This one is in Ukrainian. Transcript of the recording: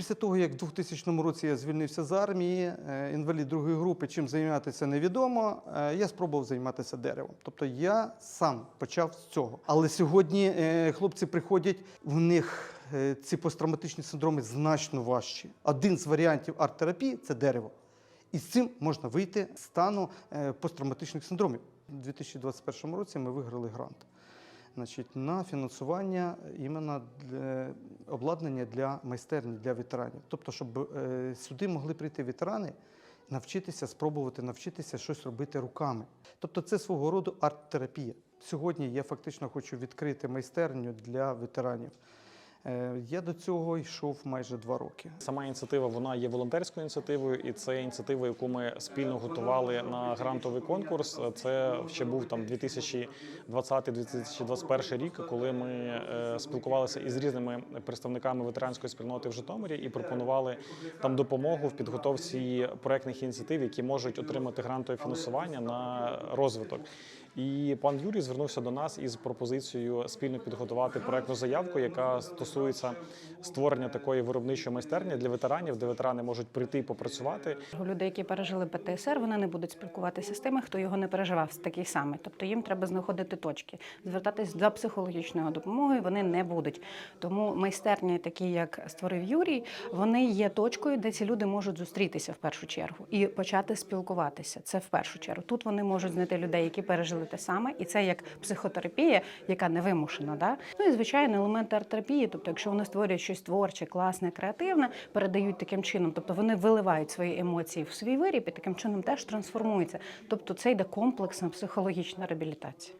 Після того, як в 2000 році я звільнився з армії, е, інвалід другої групи, чим займатися невідомо, е, я спробував займатися деревом. Тобто я сам почав з цього. Але сьогодні е, хлопці приходять, в них ці посттравматичні синдроми значно важчі. Один з варіантів арт-терапії це дерево. І з цим можна вийти з стану посттравматичних синдромів. У 2021 році ми виграли грант значить, на фінансування іменно для обладнання для майстерні для ветеранів. Тобто, щоб е, сюди могли прийти ветерани, навчитися, спробувати навчитися щось робити руками. Тобто, це свого роду арт-терапія. Сьогодні я фактично хочу відкрити майстерню для ветеранів. Е, Я до цього йшов майже два роки. Сама ініціатива вона є волонтерською ініціативою, і це ініціатива, яку ми спільно готували на грантовий конкурс. Це ще був там 2020-2021 рік, коли ми е, спілкувалися із різними представниками ветеранської спільноти в Житомирі і пропонували там допомогу в підготовці проектних ініціатив, які можуть отримати грантове фінансування на розвиток. І пан Юрій звернувся до нас із пропозицією спільно підготувати проектну заявку, яка стосується створення такої виробничої майстерні для ветеранів, де ветерани можуть прийти і попрацювати. У людей, які пережили ПТСР, вони не будуть спілкуватися з тими, хто його не переживав такий самий. Тобто їм треба знаходити точки, звертатись за психологічною допомогою. Вони не будуть. Тому майстерні, такі як створив Юрій, вони є точкою, де ці люди можуть зустрітися в першу чергу і почати спілкуватися. Це в першу чергу. Тут вони можуть знайти людей, які пережили те саме, і це як психотерапія, яка не вимушена. Да? Ну і звичайно, елементи арт-терапії. Тобто, якщо вони створюють щось творче, класне, креативне, передають таким чином, тобто вони виливають свої емоції в свій виріб і таким чином теж трансформуються. Тобто це йде комплексна психологічна реабілітація.